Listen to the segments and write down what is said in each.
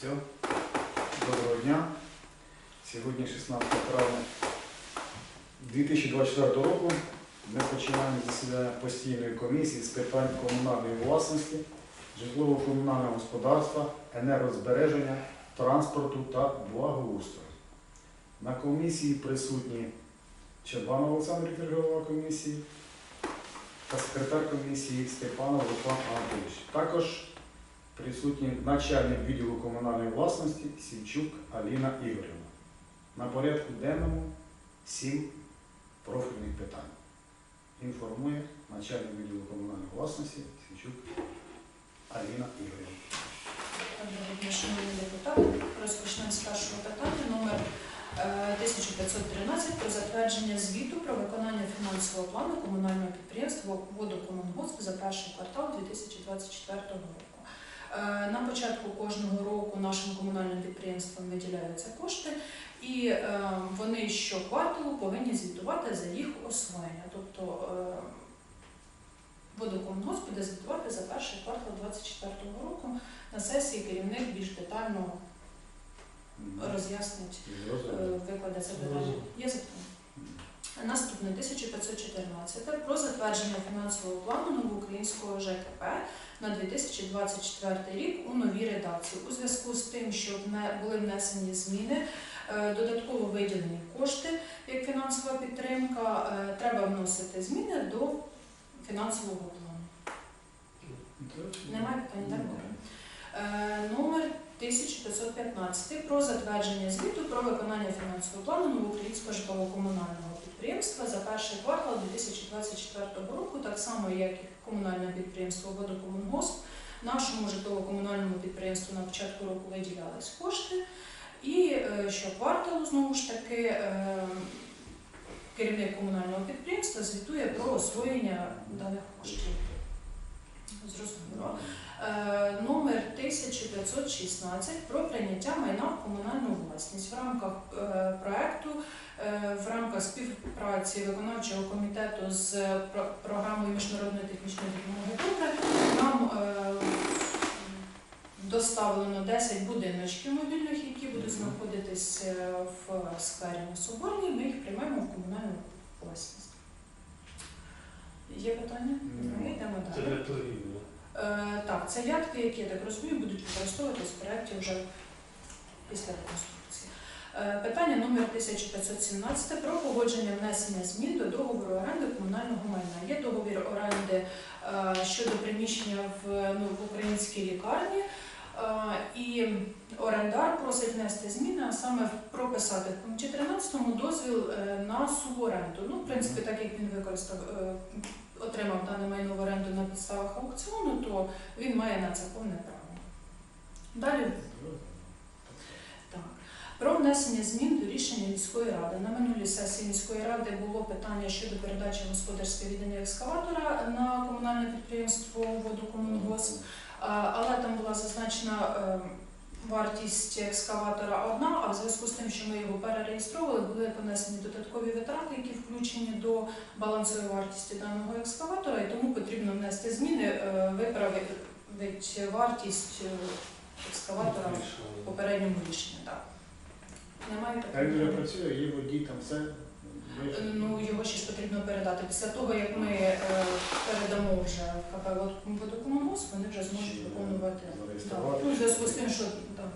Все. Доброго дня. Сьогодні 16 травня 2024 року. Ми починаємо засідання постійної комісії з питань комунальної власності, житлово-комунального господарства, енергозбереження, транспорту та благоустрою. На комісії присутні Чабанов Олександр Вікторович, голова комісії та секретар комісії Степанов Руслан Анатолійович. Також присутні начальник відділу комунальної власності Сівчук Аліна Ігорівна. На порядку денному сім профільних питань. Інформує начальник відділу комунальної власності Сівчук Аліна Ігорівна. Шановні депутати. Розпочнемо з першого питання номер е, 1513 про затвердження звіту про виконання фінансового плану комунального підприємства «Водокомунгосп» за перший квартал 2024 року. Е, На початку кожного року нашим комунальним підприємствам виділяються кошти, і е, вони щокварталу повинні звітувати за їх освоєння. Тобто е, водокомунгосп буде звітувати за перший квартал 2024 року. На сесії керівник більш детально роз'яснить, е, викладе це питання. Є запитання? Наступне 1514 про затвердження фінансового плану новоукраїнського ЖКП на 2024 рік у новій редакції. У зв'язку з тим, що були внесені зміни, е, додатково виділені кошти як фінансова підтримка, е, треба вносити зміни до фінансового плану. Немає питань, так? Е, Номер 1515 про затвердження звіту про виконання фінансового плану новоукраїнського житлово-комунального підприємства за перший квартал 2024 року, так само як і комунальне підприємство Водокомунгосп. Нашому житлово-комунальному підприємству на початку року виділялись кошти. І е, щокварталу, знову ж таки, е, керівник комунального підприємства звітує про освоєння даних коштів. Зрозуміло. Е, Номер 1516 про прийняття майна в комунальну власність в рамках е, проекту, е, в рамках співпраці виконавчого комітету з програмою міжнародної технічної допомоги «Добре» нам доставлено 10 будиночків мобільних, які будуть знаходитись в сквері на Соборній. Ми їх приймаємо в комунальну власність. Є питання? Ми йдемо далі. Е, Так, це ядки, які, я так розумію, будуть використовуватись в проєкті вже після реконструкції. Е, Питання номер 1517 про погодження внесення змін до договору оренди комунального майна. Є договір оренди е, щодо приміщення в, ну, в українській лікарні. І орендар просить внести зміни, а саме прописати в пункті 13 дозвіл на суборенду. Ну, в принципі, так як він використав, отримав дане майно в оренду на підставах аукціону, то він має на це повне право. Далі. Про внесення змін до рішення міської ради. На минулій сесії міської ради було питання щодо передачі господарської віддання екскаватора на комунальне підприємство водокомунгосп, але там була зазначена е, вартість екскаватора одна, а в зв'язку з тим, що ми його перереєстровували, були понесені додаткові витрати, які включені до балансової вартості даного екскаватора, і тому потрібно внести зміни, е, виправити вартість е, екскаватора в попередньому рішенні. Так. Немає такого. працює, є водій, там все. Е, Ну, його ще ж потрібно передати. Після того, як ми е, передамо вже в КП водокомунгосп, вони вже зможуть виконувати. Так. Ну, в зв'язку з тим, що так.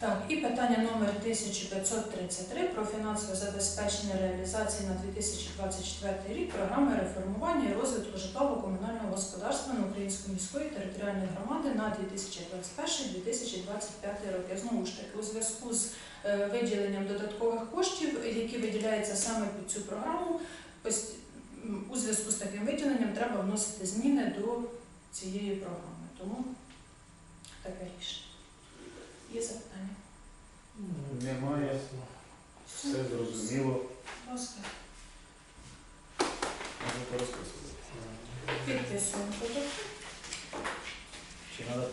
Так, і питання номер 1533 про фінансове забезпечення реалізації на 2024 рік програми реформування і розвитку житлово-комунального господарства на Української міської територіальної громади на 2021-2025 роки. Знову ж таки, у зв'язку з е, виділенням додаткових коштів, які виділяються саме під цю програму, у зв'язку з таким виділенням треба вносити зміни до цієї програми. Тому таке рішення. Є запитання? Немає. Все зрозуміло. Ласка. Можете розписувати. Підписуємо. Чи треба